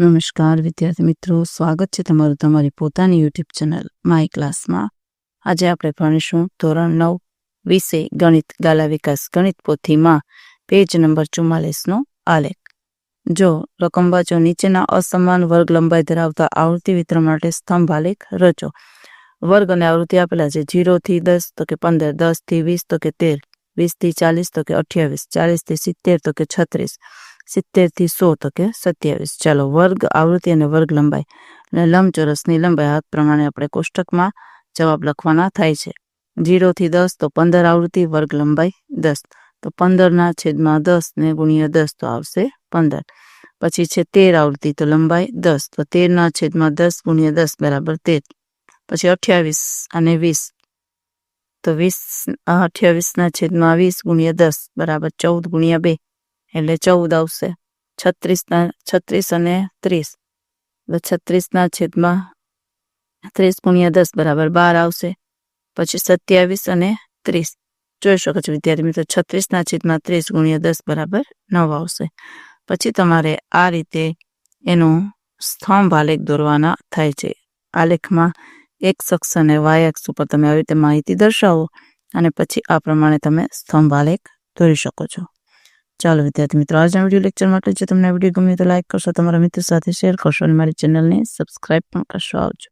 નમસ્કાર, વિદ્યાર્થી મિત્રો. સ્વાગત છે તમારું તમારી પોતાની યુટ્યુબ ચેનલ માય ક્લાસમાં આજે આપણે ભણીશું ધોરણ નવ વિષય ગણિત, ગાલા વિકાસ ગણિત પોથીમાં પેજ નંબર ચુમ્માલીસનો આલેખ. જો રકમબાજો નીચેના અસમાન વર્ગ લંબાઈ ધરાવતા આવૃત્તિ વિતરણ માટે સ્તંભ આલેખ રચો. વર્ગ અને આવૃત્તિ આપેલા છે જીરોથી દસ તો કે પંદર, દસથી વીસ તો કે તેર વીસથી ચાલીસ તો કે અઠ્યાવીસ ચાલીસથી સિત્તેર તો કે છત્રીસ. સિત્તેરથી સો તો સત્યાવીસ. ચાલો, વર્ગ, આવૃત્તિ અને વર્ગ લંબાઈ. અને લંબચોરસની લંબાઈ હાથ પ્રમાણે આપણે કોષ્ટકમાં જવાબ લખવાના થાય છે. જીરોથી દસ, તો પંદર આવૃત્તિ, વર્ગ લંબાઈ દસ. તો પંદરના છેદમાં દસ ને ગુણ્યા દસ, તો આવશે પંદર. પછી છે તેર આવૃત્તિ, તો લંબાઈ દસ. તો તેરના છેદમાં દસ ગુણ્યા દસ બરાબર તેર. પછી અઠ્યાવીસ અને વીસ. તો વીસ, અઠ્યાવીસના છેદમાં વીસ ગુણ્યા દસ બરાબર ચૌદ ગુણ્યા બે. એટલે ચૌદ આવશે. છત્રીસના, છત્રીસ અને ત્રીસ. એટલે છત્રીસના છેદમાં ત્રીસ ગુણ્યા દસ બરાબર બાર આવશે. પછી સત્યાવીસ અને ત્રીસ. જોઈ શકો છો વિદ્યાર્થી મિત્રો, છત્રીસના છેદમાં ત્રીસ ગુણ્યા દસ બરાબર નવ આવશે. પછી તમારે આ રીતે એનું સ્તંભ આલેખ દોરવાના થાય છે. આલેખમાં એક્સ અક્ષ અને વાય અક્ષ ઉપર તમે આવી રીતે માહિતી દર્શાવો અને પછી આ પ્રમાણે તમે સ્તંભ આલેખ દોરી શકો છો. ચાલો વિદ્યાર્થી મિત્રો, આજના વીડિયો લેક્ચર માટે જો તમને વીડિયો ગમ્યો તો લાઈક કરશો, તમારા મિત્રો સાથે શેર કરશો અને મારી ચેનલને સબસ્ક્રાઈબ પણ કરશો. આવજો.